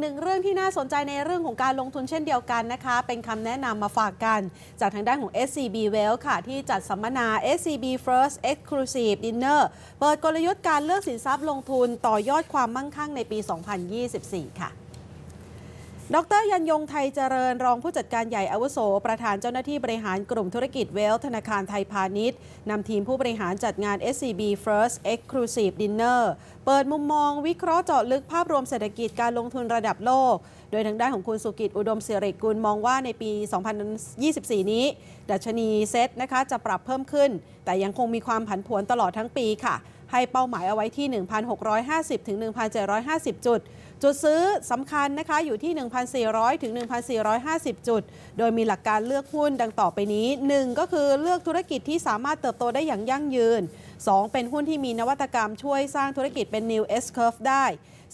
หนึ่งเรื่องที่น่าสนใจในเรื่องของการลงทุนเช่นเดียวกันนะคะ เป็นคำแนะนำมาฝากกัน จากทางด้านของ SCB Wealth ค่ะ ที่จัดสัมมนา SCB First Exclusive Dinner เปิดกลยุทธ์การเลือกสินทรัพย์ลงทุนต่อยอดความมั่งคั่งในปี 2024 ค่ะ ดรยันยงไทยเจริญรองผู้จัดการใหญ่อาวุโส ประธานเจ้าหน้าที่บริหารกลุ่มธุรกิจเวลธนาคารไทยพาณิชย์นำทีมผู้บริหารจัดงาน SCB First Exclusive Dinner เปิดมุมมองวิเคราะห์เจาะลึกภาพรวมเศรษฐกิจการลงทุนระดับโลก โดยทางด้านของคุณสุกิจอุดมศิริกุลมองว่าในปี 2024 นี้ ดัชนีเซ็ตนะคะจะปรับเพิ่มขึ้น แต่ยังคงมีความผันผวนตลอดทั้งปีค่ะ ให้เป้าหมายเอาไว้ที่ 1,650 ถึง 1,750 จุด จุดซื้อสำคัญนะคะอยู่ที่ 1,400 ถึง 1,450 จุด โดยมีหลักการเลือกหุ้นดังต่อไปนี้ 1 ก็คือเลือกธุรกิจที่สามารถเติบโตได้อย่างยั่งยืน 2 เป็นหุ้นที่มีนวัตกรรมช่วยสร้างธุรกิจเป็น new S curve ได้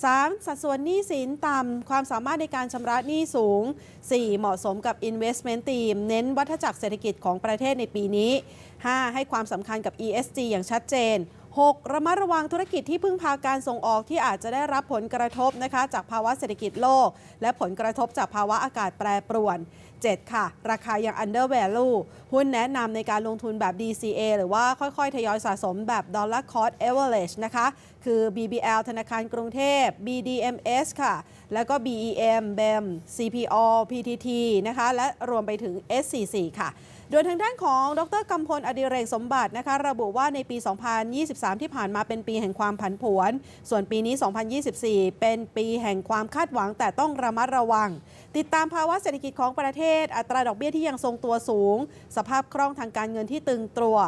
3. สัดส่วนหนี้สินต่ำ ความสามารถในการชำระหนี้สูง 4. เหมาะสมกับ investment team เน้นวัฏจักรเศรษฐกิจของประเทศในปีนี้ 5. ให้ความสำคัญกับ ESG อย่างชัดเจน 6. ระมัดระวังธุรกิจที่พึ่งพาการส่งออกที่อาจจะได้รับผลกระทบนะคะ จากภาวะเศรษฐกิจโลก และผลกระทบจากภาวะอากาศแปรปรวน 7 ค่ะ ราคายัง under value หุ้นแนะนำในการลงทุนแบบ DCA หรือว่าค่อยๆ ทยอยสะสมแบบ dollar cost average นะคะ คือ BBL ธนาคารกรุงเทพ BDMs ค่ะ แล้วก็ BEM BEM CPO PTT นะคะ และรวมไปถึง SCC ค่ะ โดยทางด้านของดรกำพลอดิเรกสมบัตินะคะ ระบุว่าในปี 2023 ที่ผ่านมาเป็นปีแห่งความผันผวน ส่วนปีนี้ 2024 เป็นปีแห่งความคาดหวังแต่ต้องระมัดระวัง ติดตามภาวะเศรษฐกิจของประเทศ อัตราดอกเบี้ยที่ยังทรงตัวสูง สภาพคล่องทางการเงินที่ตึงตัว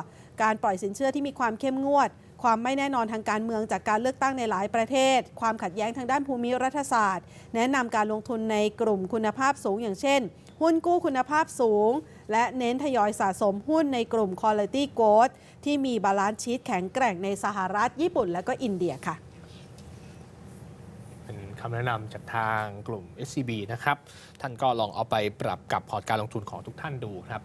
การปล่อยสินเชื่อที่มีความเข้มงวด ความไม่แน่นอนทางการเมืองจากการเลือกตั้งในหลายประเทศ ความขัดแย้งทางด้านภูมิรัฐศาสตร์ แนะนำการลงทุนในกลุ่มคุณภาพสูงอย่างเช่น หุ้นกู้คุณภาพสูง และเน้นทยอยสะสมหุ้นในกลุ่ม Quality Growth ที่มีบาลานซ์ชีตแข็งแกร่งในสหรัฐญี่ปุ่น และก็อินเดียค่ะเป็นคำแนะนำจากทางกลุ่ม SCB นะครับ ท่านก็ลองเอาไปปรับกับพอร์ตการลงทุนของทุกท่านดูครับ